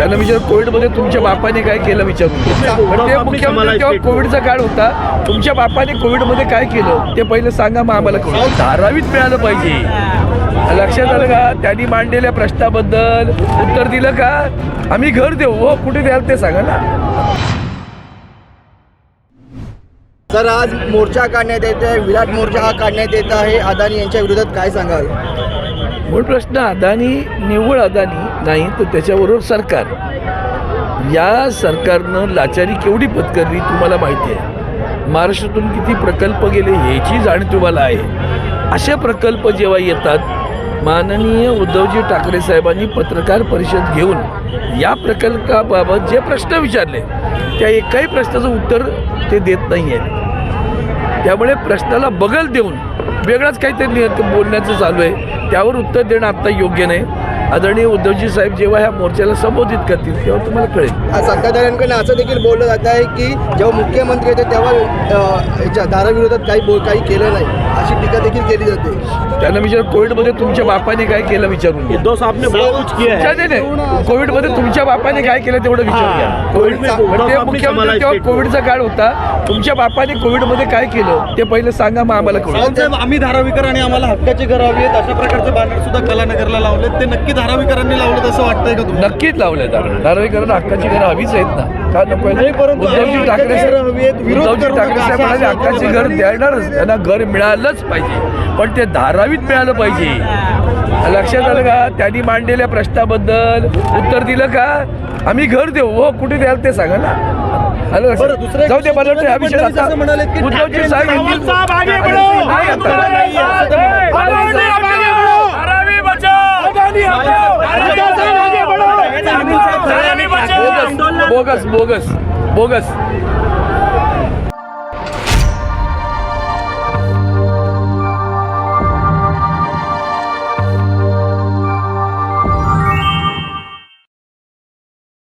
त्यांना विचार कोविडमध्ये तुमच्या बापाने काय केलं विचारून? ते मुख्यमंत्री तेव्हा कोविडचा काळ होता तुमच्या बापाने कोविडमध्ये काय केलं? ते पहिलं सांगा मग आम्हाला कळू धारावीत मिळालं पाहिजे. लक्षात आलं का? त्यांनी मांडलेल्या प्रश्नाबद्दल उत्तर दिलं का? आम्ही घर देऊ. हो कुठे द्याल ते सांगा ना. सर आज मोर्चा काढण्यात येत आहे. विराट मोर्चा हा काढण्यात येत आहे. अदानी यांच्या विरोधात काय सांगाल? मूळ प्रश्न अदानी निव्वळ अदानी नाही तर त्याच्याबरोबर सरकार. या सरकारनं लाचारी केवढी पत्करली तुम्हाला माहिती आहे? महाराष्ट्रातून किती प्रकल्प गेले ह्याची जाणीव तुम्हाला आहे. असे प्रकल्प जेव्हा येतात माननीय उद्धवजी ठाकरे साहेबांनी पत्रकार परिषद घेऊन या प्रकल्पाबाबत जे प्रश्न विचारले त्या एकाही प्रश्नाचं उत्तर ते देत नाही आहेत त्यामुळे प्रश्नाला बगल देऊन वेगळाच काहीतरी बोलण्याचं चालू आहे. त्यावर उत्तर देणं आत्ता योग्य नाही. आदरणीय उद्धवजी साहेब जेव्हा ह्या मोर्चाला संबोधित करतील तेव्हा तुम्हाला कळेल. आज असं देखील बोललं जात आहे की जेव्हा मुख्यमंत्री होते तेव्हा याच्या दाराविरोधात काही बोल काही केलं नाही अशी टीका देखील केली जाते. त्यांना विचार कोविडमध्ये तुमच्या बापाने काय केलं विचारून. उद्धव बहुत कुछ किया है. नाही. कोविडमध्ये तुमच्या बापाने काय केलं तेवढं घ्या. कोविड उद्धव ते साहेबांनी मुख्यमंत्री तेव्हा कोविडचा काळ होता तुमच्या बापाने कोविडमध्ये काय केलं ते पहिलं सांगा मग आम्हाला कळू साहेब आम्ही धारावीकर आणि आम्हाला हक्काची घरं हवी आहेत. अशा प्रकारचे बॅनर सुद्धा कलानगरला लावलेत. ते नक्की धारावीकरांनी लावलेत असं वाटतंय का तुम्हाला? नक्कीच लावलंय दार धारावीकरण हक्काची घरं हवीच आहेत ना. का नको नाही, परंतु उद्धवजी हक्काची ठाकरे घरं हवी आहेत, विरोध उद्धवजी करू ठाकरे साहेब असं म्हणाले आश्वासन हक्काची घर देणारच त्यांना घर मिळालंच पाहिजे पण ते धारावीत मिळालं पाहिजे लक्षात आलं का त्यांनी मांडलेल्या प्रश्नाबद्दल उत्तर दिलं का आम्ही घर देऊ हो कुठे द्याल ते सांगा ना एक जाऊ दे मला उद्धवजी साहेब बोगस बोगस बोगस